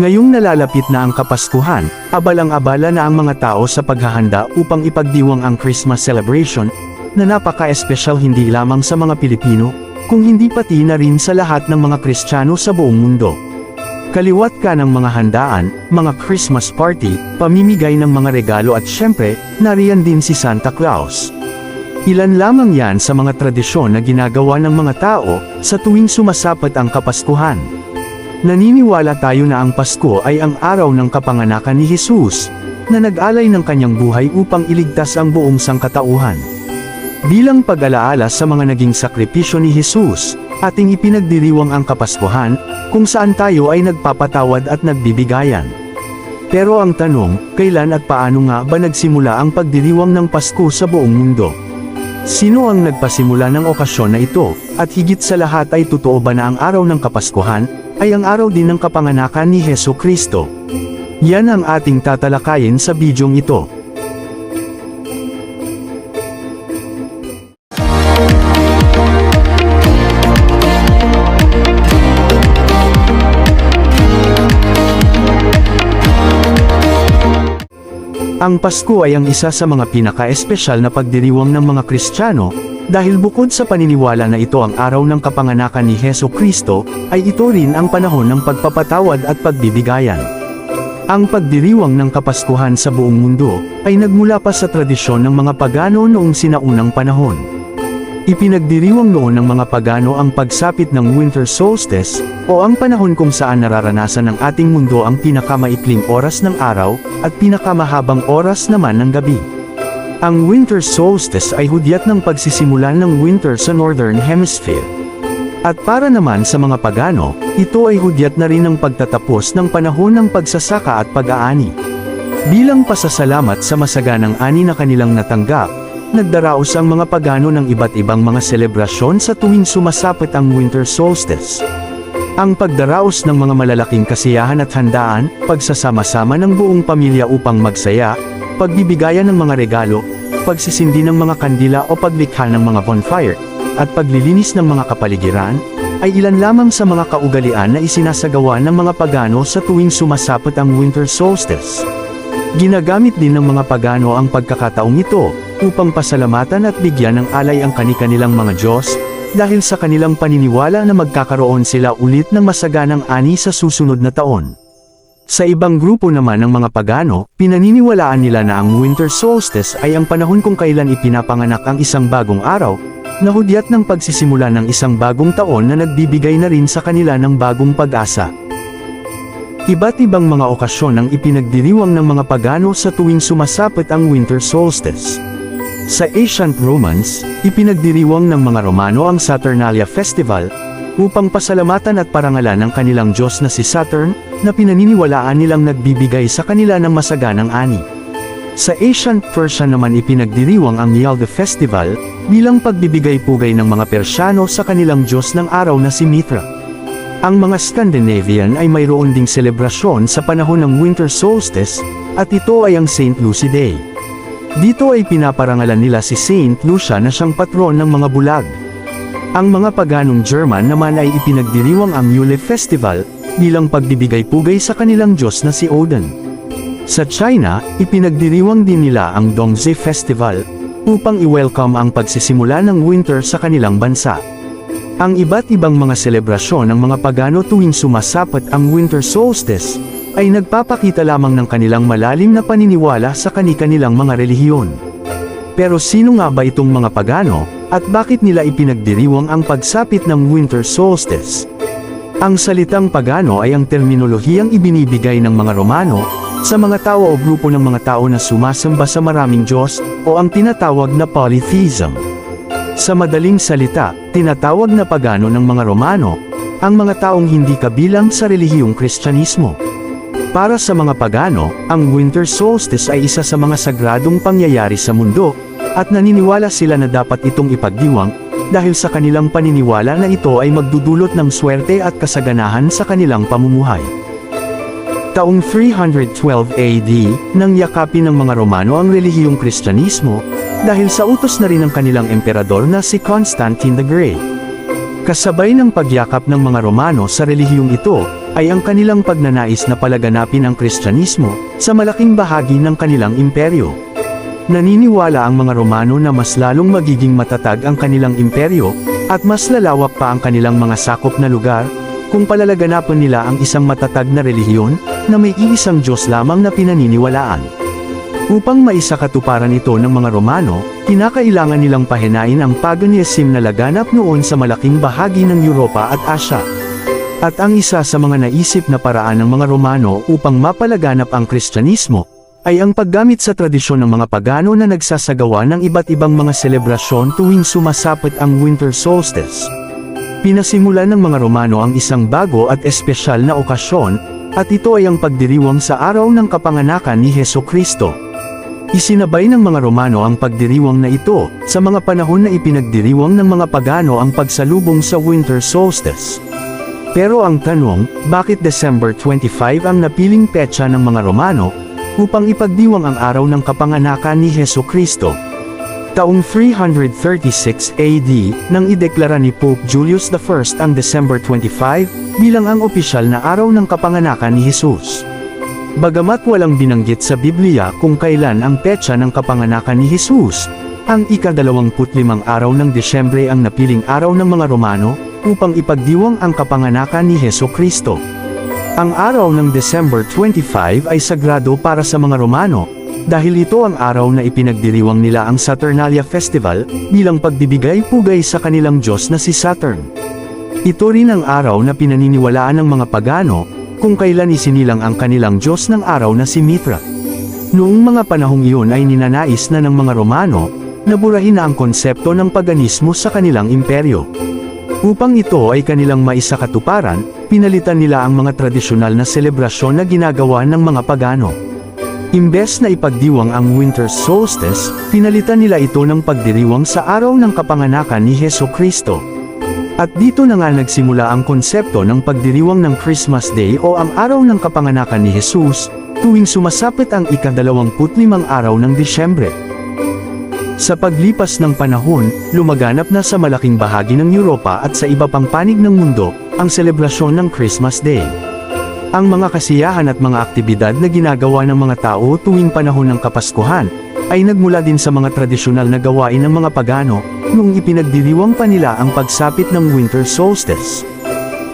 Ngayong nalalapit na ang Kapaskuhan, abalang-abala na ang mga tao sa paghahanda upang ipagdiwang ang Christmas celebration, na napaka-espesyal hindi lamang sa mga Pilipino, kung hindi pati na rin sa lahat ng mga Kristiyano sa buong mundo. Kaliwat ka ng mga handaan, mga Christmas party, pamimigay ng mga regalo at syempre, nariyan din si Santa Claus. Ilan lamang yan sa mga tradisyon na ginagawa ng mga tao sa tuwing sumasapat ang Kapaskuhan. Naniniwala tayo na ang Pasko ay ang araw ng kapanganakan ni Jesus, na nag-alay ng kanyang buhay upang iligtas ang buong sangkatauhan. Bilang pag-alaala sa mga naging sakripisyo ni Jesus, ating ipinagdiriwang ang Kapaskuhan, kung saan tayo ay nagpapatawad at nagbibigayan. Pero ang tanong, kailan at paano nga ba nagsimula ang pagdiriwang ng Pasko sa buong mundo? Sino ang nagpasimula ng okasyon na ito, at higit sa lahat ay totoo ba na ang araw ng Kapaskuhan, ay ang araw din ng kapanganakan ni Heso Kristo? Yan ang ating tatalakayin sa bidyong ito. Ang Pasko ay ang isa sa mga pinaka-espesyal na pagdiriwang ng mga Kristiyano, dahil bukod sa paniniwala na ito ang araw ng kapanganakan ni Heso Kristo, ay ito rin ang panahon ng pagpapatawad at pagbibigayan. Ang pagdiriwang ng Kapaskuhan sa buong mundo, ay nagmula pa sa tradisyon ng mga pagano noong sinaunang panahon. Ipinagdiriwang noon ng mga pagano ang pagsapit ng winter solstice, o ang panahon kung saan nararanasan ng ating mundo ang pinakamaikling oras ng araw, at pinakamahabang oras naman ng gabi. Ang winter solstice ay hudyat ng pagsisimula ng winter sa Northern Hemisphere. At para naman sa mga pagano, ito ay hudyat na rin ng pagtatapos ng panahon ng pagsasaka at pag-aani. Bilang pasasalamat sa masaganang ani na kanilang natanggap, nagdaraos ang mga pagano ng iba't ibang mga selebrasyon sa tuwing sumasapit ang winter solstice. Ang pagdaraos ng mga malalaking kasiyahan at handaan, pagsasama-sama ng buong pamilya upang magsaya, pagbibigayan ng mga regalo, pagsisindi ng mga kandila o paglikha ng mga bonfire, at paglilinis ng mga kapaligiran, ay ilan lamang sa mga kaugalian na isinasagawa ng mga pagano sa tuwing sumasapit ang winter solstice. Ginagamit din ng mga pagano ang pagkakataong ito, upang pasalamatan at bigyan ng alay ang kani-kanilang mga Diyos, dahil sa kanilang paniniwala na magkakaroon sila ulit ng masaganang ani sa susunod na taon. Sa ibang grupo naman ng mga pagano, pinaniniwalaan nila na ang winter solstice ay ang panahon kung kailan ipinapanganak ang isang bagong araw, na hudyat ng pagsisimula ng isang bagong taon na nagbibigay na rin sa kanila ng bagong pag-asa. Iba't ibang mga okasyon ang ipinagdiriwang ng mga pagano sa tuwing sumasapit ang winter solstice. Sa ancient Romans, ipinagdiriwang ng mga Romano ang Saturnalia Festival, upang pasalamatan at parangalan ng kanilang Diyos na si Saturn, na pinaniniwalaan nilang nagbibigay sa kanila ng masaganang ani. Sa ancient Persia naman ipinagdiriwang ang Yalda Festival, bilang pagbibigay-pugay ng mga Persyano sa kanilang Diyos ng araw na si Mithra. Ang mga Scandinavian ay mayroon ding selebrasyon sa panahon ng winter solstice, at ito ay ang St. Lucy Day. Dito ay pinaparangalan nila si Saint Lucia na siyang patron ng mga bulag. Ang mga paganong German naman ay ipinagdiriwang ang Yule Festival, bilang pagbibigay-pugay sa kanilang Diyos na si Odin. Sa China, ipinagdiriwang din nila ang Dongzhi Festival, upang i-welcome ang pagsisimula ng winter sa kanilang bansa. Ang iba't ibang mga selebrasyon ng mga pagano tuwing sumasapat ang winter solstice, ay nagpapakita lamang ng kanilang malalim na paniniwala sa kani-kanilang mga relihiyon. Pero sino nga ba itong mga pagano, at bakit nila ipinagdiriwang ang pagsapit ng winter solstice? Ang salitang pagano ay ang terminolohiyang ibinibigay ng mga Romano, sa mga tao o grupo ng mga tao na sumasamba sa maraming Diyos, o ang tinatawag na polytheism. Sa madaling salita, tinatawag na pagano ng mga Romano, ang mga taong hindi kabilang sa relihiyong Kristyanismo. Para sa mga pagano, ang winter solstice ay isa sa mga sagradong pangyayari sa mundo, at naniniwala sila na dapat itong ipagdiwang, dahil sa kanilang paniniwala na ito ay magdudulot ng swerte at kasaganahan sa kanilang pamumuhay. Taong 312 AD, nang yakapin ng mga Romano ang relihiyong Kristyanismo, dahil sa utos na rin ng kanilang emperador na si Constantine the Great. Kasabay ng pagyakap ng mga Romano sa relihiyong ito, ay ang kanilang pagnanais na palaganapin ang Kristyanismo sa malaking bahagi ng kanilang imperyo. Naniniwala ang mga Romano na mas lalong magiging matatag ang kanilang imperyo, at mas lalawak pa ang kanilang mga sakop na lugar, kung palalaganapan nila ang isang matatag na relihiyon, na may iisang Diyos lamang na pinaniniwalaan. Upang maisakatuparan ito ng mga Romano, kinakailangan nilang pahinain ang paganism na laganap noon sa malaking bahagi ng Europa at Asya. At ang isa sa mga naisip na paraan ng mga Romano upang mapalaganap ang Kristyanismo, ay ang paggamit sa tradisyon ng mga pagano na nagsasagawa ng iba't ibang mga selebrasyon tuwing sumasapit ang winter solstice. Pinasimulan ng mga Romano ang isang bago at espesyal na okasyon, at ito ay ang pagdiriwang sa araw ng kapanganakan ni Heso Kristo. Isinabay ng mga Romano ang pagdiriwang na ito, sa mga panahon na ipinagdiriwang ng mga pagano ang pagsalubong sa winter solstice. Pero ang tanong, bakit December 25 ang napiling petsa ng mga Romano, upang ipagdiwang ang araw ng kapanganakan ni Heso Kristo? Taong 336 AD, nang ideklara ni Pope Julius I ang December 25, bilang ang opisyal na araw ng kapanganakan ni Jesus. Bagamat walang binanggit sa Biblia kung kailan ang petsa ng kapanganakan ni Jesus, ang ika-25 araw ng Desyembre ang napiling araw ng mga Romano, upang ipagdiwang ang kapanganakan ni Heso Kristo. Ang araw ng December 25 ay sagrado para sa mga Romano, dahil ito ang araw na ipinagdiriwang nila ang Saturnalia Festival, bilang pagbibigay pugay sa kanilang Diyos na si Saturn. Ito rin ang araw na pinaniniwalaan ng mga pagano, kung kailan isinilang ang kanilang Diyos ng araw na si Mithra. Noong mga panahong iyon ay ninanais na ng mga Romano, na burahin na ang konsepto ng paganismo sa kanilang imperyo. Upang ito ay kanilang maisakatuparan, pinalitan nila ang mga tradisyonal na selebrasyon na ginagawa ng mga pagano. Imbes na ipagdiwang ang winter solstice, pinalitan nila ito ng pagdiriwang sa araw ng kapanganakan ni Heso Kristo. At dito na nga nagsimula ang konsepto ng pagdiriwang ng Christmas Day o ang araw ng kapanganakan ni Jesus, tuwing sumasapit ang ika-25 araw ng Disyembre. Sa paglipas ng panahon, lumaganap na sa malaking bahagi ng Europa at sa iba pang panig ng mundo, ang selebrasyon ng Christmas Day. Ang mga kasiyahan at mga aktibidad na ginagawa ng mga tao tuwing panahon ng Kapaskuhan, ay nagmula din sa mga tradisyonal na gawain ng mga pagano, noong ipinagdiriwang pa nila ang pagsapit ng winter solstice.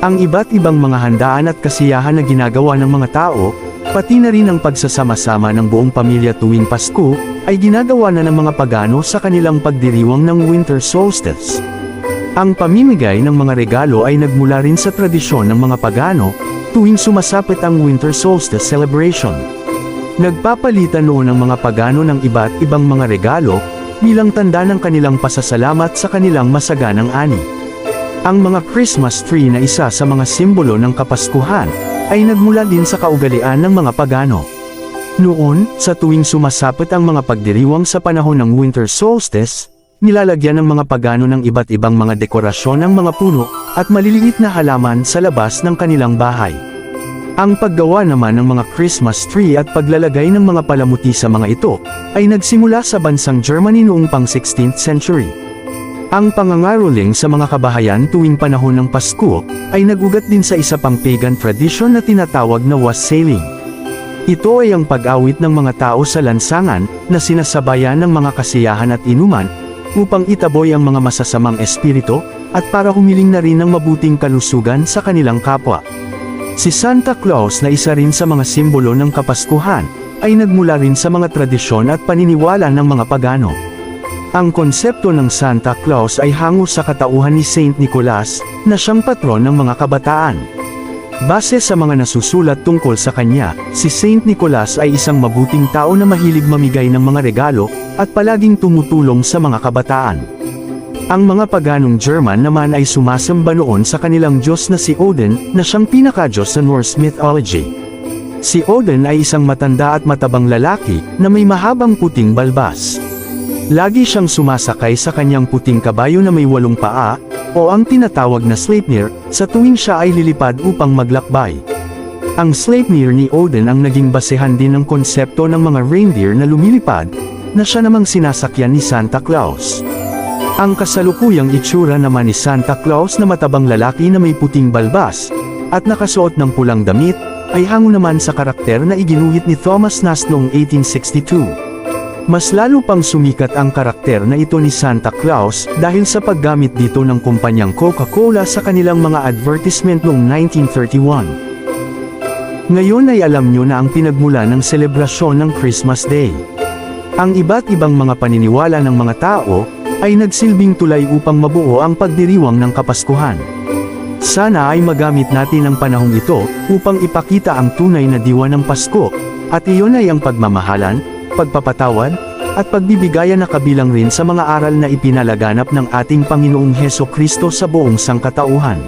Ang iba't ibang mga handaan at kasiyahan na ginagawa ng mga tao, pati na rin ang pagsasama-sama ng buong pamilya tuwing Pasko, ay ginagawa na ng mga pagano sa kanilang pagdiriwang ng winter solstice. Ang pamimigay ng mga regalo ay nagmula rin sa tradisyon ng mga pagano, tuwing sumasapit ang winter solstice celebration. Nagpapalitan noon ang mga pagano ng iba't ibang mga regalo, bilang tanda ng kanilang pasasalamat sa kanilang masaganang ani. Ang mga Christmas tree na isa sa mga simbolo ng Kapaskuhan, ay nagmula din sa kaugalian ng mga pagano. Noon, sa tuwing sumasapit ang mga pagdiriwang sa panahon ng winter solstice, nilalagyan ng mga pagano ng iba't ibang mga dekorasyon ng mga puno, at maliliit na halaman sa labas ng kanilang bahay. Ang paggawa naman ng mga Christmas tree at paglalagay ng mga palamuti sa mga ito, ay nagsimula sa bansang Germany noong pang 16th century. Ang pangangaroling sa mga kabahayan tuwing panahon ng Pasko, ay nagugat din sa isa pang pagan tradition na tinatawag na wassailing. Ito ay ang pag-awit ng mga tao sa lansangan, na sinasabayan ng mga kasiyahan at inuman, upang itaboy ang mga masasamang espiritu, at para humiling na rin ng mabuting kalusugan sa kanilang kapwa. Si Santa Claus na isa rin sa mga simbolo ng Kapaskuhan, ay nagmula rin sa mga tradisyon at paniniwala ng mga pagano. Ang konsepto ng Santa Claus ay hango sa katauhan ni Saint Nicholas, na siyang patron ng mga kabataan. Base sa mga nasusulat tungkol sa kanya, si Saint Nicholas ay isang mabuting tao na mahilig mamigay ng mga regalo, at palaging tumutulong sa mga kabataan. Ang mga paganong German naman ay sumasamba noon sa kanilang Diyos na si Odin, na siyang pinaka-Diyos sa Norse mythology. Si Odin ay isang matanda at matabang lalaki, na may mahabang puting balbas. Lagi siyang sumasakay sa kanyang puting kabayo na may walong paa, o ang tinatawag na Sleipnir, sa tuwing siya ay lilipad upang maglakbay. Ang Sleipnir ni Odin ang naging basehan din ng konsepto ng mga reindeer na lumilipad, na siya namang sinasakyan ni Santa Claus. Ang kasalukuyang itsura naman ni Santa Claus na matabang lalaki na may puting balbas, at nakasuot ng pulang damit, ay hango naman sa karakter na iginuhit ni Thomas Nast noong 1862. Mas lalo pang sumikat ang karakter na ito ni Santa Claus dahil sa paggamit dito ng kumpanyang Coca-Cola sa kanilang mga advertisement noong 1931. Ngayon ay alam nyo na ang pinagmula ng selebrasyon ng Christmas Day. Ang iba't ibang mga paniniwala ng mga tao, ay nagsilbing tulay upang mabuo ang pagdiriwang ng Kapaskuhan. Sana ay magamit natin ang panahong ito, upang ipakita ang tunay na diwa ng Pasko, at iyon ay ang pagmamahalan, pagpapatawad, at pagbibigayan na kabilang rin sa mga aral na ipinalaganap ng ating Panginoong Heso Kristo sa buong sangkatauhan.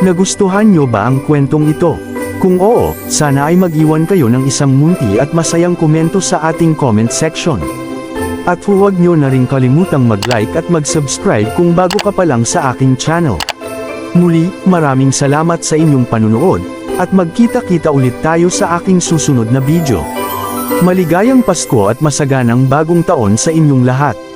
Nagustuhan nyo ba ang kwentong ito? Kung oo, sana ay mag-iwan kayo ng isang munti at masayang komento sa ating comment section. At huwag nyo na rin kalimutang mag-like at mag-subscribe kung bago ka pa lang sa aking channel. Muli, maraming salamat sa inyong panunood, at magkita-kita ulit tayo sa aking susunod na video. Maligayang Pasko at masaganang bagong taon sa inyong lahat.